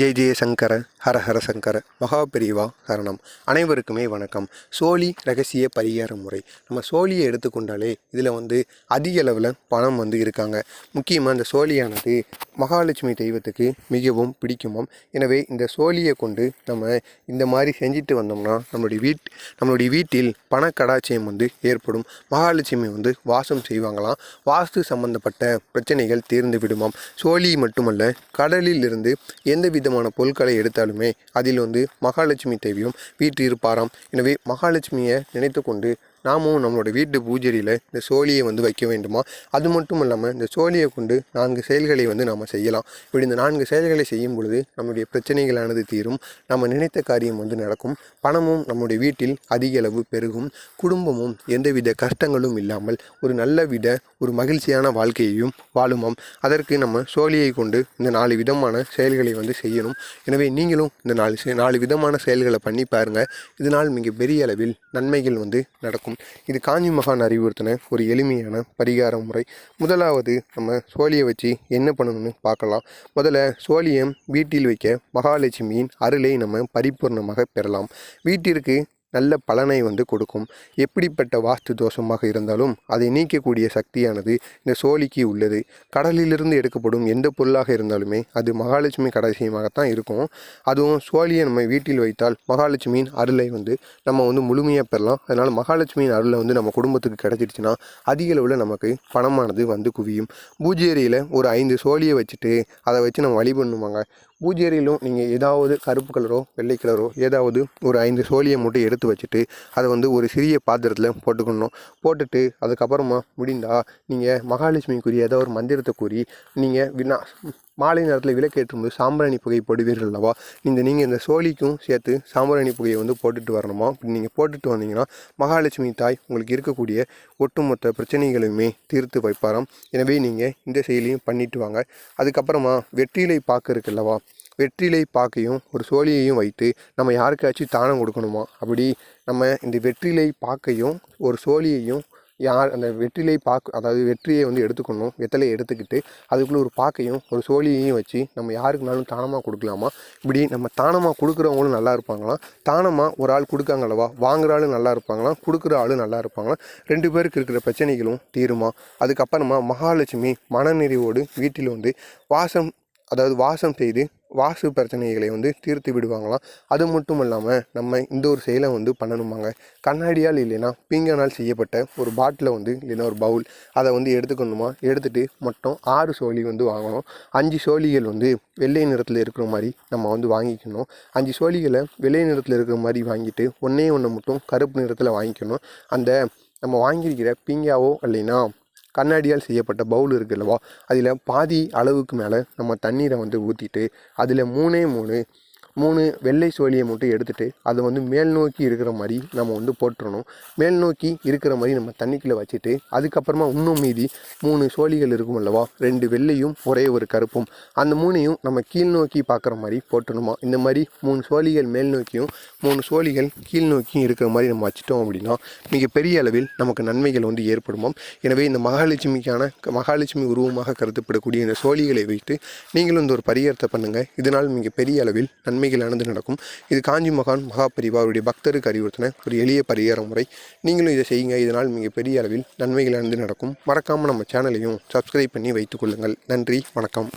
ஜெய ஜெய சங்கர ஹர ஹர சங்கர மகாபெரிவா சரணம். அனைவருக்குமே வணக்கம். சோழி ரகசிய பரிகார முறை. நம்ம சோழியை எடுத்துக்கொண்டாலே இதில் வந்து அதிக அளவில் பணம் வந்து இருக்காங்க. முக்கியமாக இந்த சோழியானது மகாலட்சுமி தெய்வத்துக்கு மிகவும் பிடிக்குமாம். எனவே இந்த சோழியை கொண்டு நம்ம இந்த மாதிரி செஞ்சுட்டு வந்தோம்னா நம்மளுடைய வீட் நம்மளுடைய வீட்டில் பண கடாச்சியம் வந்து ஏற்படும். மகாலட்சுமி வந்து வாசம் செய்வாங்களாம். வாஸ்து சம்பந்தப்பட்ட பிரச்சனைகள் தீர்ந்து விடுமாம். சோழி மட்டுமல்ல கடலில் இருந்து எந்த விதமான பொருட்களை எடுத்தாலுமே அதில் வந்து மகாலட்சுமி தேவியும் வீற்றிருப்பாராம். இருப்பாராம் எனவே மகாலட்சுமியை நினைத்து கொண்டு நாமும் நம்மளோட வீட்டு பூஜரியில் இந்த சோழியை வந்து வைக்க வேண்டுமா? அது மட்டும் இல்லாமல் இந்த சோழியை கொண்டு நான்கு செயல்களை வந்து நாம் செய்யலாம். இப்படி இந்த நான்கு செயல்களை செய்யும் பொழுது நம்முடைய பிரச்சனைகளானது தீரும். நம்ம நினைத்த காரியம் வந்து நடக்கும். பணமும் நம்முடைய வீட்டில் அதிக அளவு பெருகும். குடும்பமும் எந்தவித கஷ்டங்களும் இல்லாமல் ஒரு நல்ல வித ஒரு மகிழ்ச்சியான வாழ்க்கையையும் வாழுமாம். அதற்கு நம்ம சோழியை கொண்டு இந்த நாலு விதமான செயல்களை வந்து செய்யணும். எனவே நீங்களும் இந்த நாலு செ- நாலு விதமான செயல்களை பண்ணி பாருங்கள் இதனால் மிக பெரிய அளவில் நன்மைகள் வந்து நடக்கும். இது காஞ்சி மகான் அறிவுறுத்தின ஒரு எளிமையான பரிகார முறை. முதலாவது நம்ம சோழியை வச்சு என்ன பண்ணணும்னு பார்க்கலாம். முதல்ல சோழியம் வீட்டில் வைக்க மகாலட்சுமியின் அருளை நம்ம பரிபூர்ணமாக பெறலாம். வீட்டிற்கு நல்ல பலனை வந்து கொடுக்கும். எப்படிப்பட்ட வாஸ்து தோஷமாக இருந்தாலும் அதை நீக்கக்கூடிய சக்தியானது இந்த சோழிக்கு உள்ளது. கடலிலிருந்து எடுக்கப்படும் எந்த பொருளாக இருந்தாலுமே அது மகாலட்சுமி கடைசியமாகத்தான் இருக்கும். அதுவும் சோழியை நம்ம வீட்டில் வைத்தால் மகாலட்சுமியின் அருளை வந்து நம்ம வந்து முழுமையாக பெறலாம். அதனால் மகாலட்சுமியின் அருளை வந்து நம்ம குடும்பத்துக்கு கிடச்சிருச்சுன்னா அதிக அளவில் நமக்கு பணமானது வந்து குவியும். பூஜை அறையில் ஒரு ஐந்து சோழியை வச்சுட்டு அதை வச்சு நம்ம வழிபண்ணுவாங்க பூஜை அறையிலும் நீங்கள் ஏதாவது கருப்பு கலரோ வெள்ளை கலரோ ஏதாவது ஒரு ஐந்து சோழியை மட்டும் எடுத்து வச்சுட்டு அதை வந்து ஒரு சிறிய பாத்திரத்தில் போட்டுக்கணும். போட்டுட்டு அதுக்கப்புறமா முடிந்தால் நீங்கள் மகாலட்சுமிக்குரிய ஏதோ ஒரு மந்திரத்தை கூறி நீங்கள் வினா மாலை நேரத்தில் விளக்கேற்றும்போது சாம்பிராணி புகை போடுவீர்கள் அல்லவா? இந்த நீங்கள் இந்த சோழிக்கும் சேர்த்து சாம்பிராணி புகையை வந்து போட்டுட்டு வரணுமா? இப்படி நீங்கள் போட்டுட்டு வந்தீங்கன்னா மகாலட்சுமி தாய் உங்களுக்கு இருக்கக்கூடிய ஒட்டுமொத்த பிரச்சனைகளையுமே தீர்த்து வைப்பாராம். எனவே நீங்கள் இந்த செயலியும் பண்ணிட்டு வாங்க. அதுக்கப்புறமா வெற்றிலை பாக்கு இருக்குல்லவா வெற்றிலை பாக்கையும் ஒரு சோழியையும் வைத்து நம்ம யாருக்காச்சும் தானம் கொடுக்கணுமா? அப்படி நம்ம இந்த வெற்றிலை பாக்கையும் ஒரு சோழியையும் யார் அந்த வெற்றிலை பாக்கு அதாவது வெற்றியை வந்து எடுத்துக்கணும் வெத்தலையை எடுத்துக்கிட்டு அதுக்குள்ளே ஒரு பாக்கையும் ஒரு சோழியையும் வச்சு நம்ம யாருக்குனாலும் தானமாக கொடுக்கலாமா? இப்படி நம்ம தானமாக கொடுக்குறவங்களும் நல்லா இருப்பாங்களாம். தானமாக ஒரு ஆள் கொடுக்காங்களவா வாங்குற ஆளும் நல்லா இருப்பாங்களாம். கொடுக்குற ஆளும் நல்லா இருப்பாங்களாம். ரெண்டு பேருக்கு இருக்கிற பிரச்சனைகளும் தீருமா? அதுக்கப்புறமா மகாலட்சுமி மனநிறைவோடு வீட்டில் வந்து வாசம் அதாவது வாசம் செய்து வாசு பிரச்சனைகளை வந்து தீர்த்து விடுவாங்களாம். அது மட்டும் இல்லாமல் நம்ம இந்த ஒரு செயலை வந்து பண்ணணுமாங்க. கண்ணாடியால் இல்லைன்னா பீங்கனால் செய்யப்பட்ட ஒரு பாட்டிலை வந்து இல்லைன்னா ஒரு பவுல் அதை வந்து எடுத்துக்கணுமா? எடுத்துகிட்டு மொத்தம் ஆறு சோழி வந்து வாங்கணும். அஞ்சு சோழிகள் வந்து வெள்ளை நிறத்தில் இருக்கிற மாதிரி நம்ம வந்து வாங்கிக்கணும். அஞ்சு சோழிகளை வெள்ளை நிறத்தில் இருக்கிற மாதிரி வாங்கிட்டு ஒன்றே ஒன்று மட்டும் கருப்பு நிறத்தில் வாங்கிக்கணும். அந்த நம்ம வாங்கியிருக்கிற பீங்காவோ இல்லைன்னா கண்ணாடியால் செய்யப்பட்ட பவுல் இருக்குல்லவா அதில் பாதி அளவுக்கு மேலே நம்ம தண்ணீரை வந்து ஊற்றிட்டு அதில் மூணே மூணு மூணு வெள்ளை சோழியை மட்டும் எடுத்துட்டு அதை வந்து மேல் நோக்கி இருக்கிற மாதிரி நம்ம வந்து போட்டுறணும். மேல் நோக்கி இருக்கிற மாதிரி நம்ம தண்ணிக்குள்ளே வச்சுட்டு அதுக்கப்புறமா இன்னும் மீதி மூணு சோழிகள் இருக்கும் அல்லவா? ரெண்டு வெள்ளையும் ஒரே ஒரு கருப்பும். அந்த மூணையும் நம்ம கீழ் நோக்கி பார்க்குற மாதிரி போட்டணுமா? இந்த மாதிரி மூணு சோழிகள் மேல் நோக்கியும் மூணு சோழிகள் கீழ் நோக்கியும் இருக்கிற மாதிரி நம்ம வச்சிட்டோம் அப்படின்னா மிகப்பெரிய அளவில் நமக்கு நன்மைகள் வந்து ஏற்படுமாம் எனவே இந்த மகாலட்சுமிக்கான மகாலட்சுமி உருவமாக கருதப்படக்கூடிய இந்த சோழிகளை வைத்து நீங்களும் இந்த ஒரு பரிகாரத்தை பண்ணுங்கள் இதனால் மிகப்பெரிய அளவில் நன்மைகளானது நடக்கும். இது காஞ்சி மகான் மகாபரிவா அவருடைய பக்தருக்கு அறிவுறுத்தின ஒரு எளிய பரிகார முறை. நீங்களும் இதை செய்யுங்க. இதனால் மிகப்பெரிய அளவில் நன்மைகளானது நடக்கும். மறக்காமல் நம்ம சேனலையும் சப்ஸ்கிரைப் பண்ணி வைத்துக் கொள்ளுங்கள். நன்றி. வணக்கம்.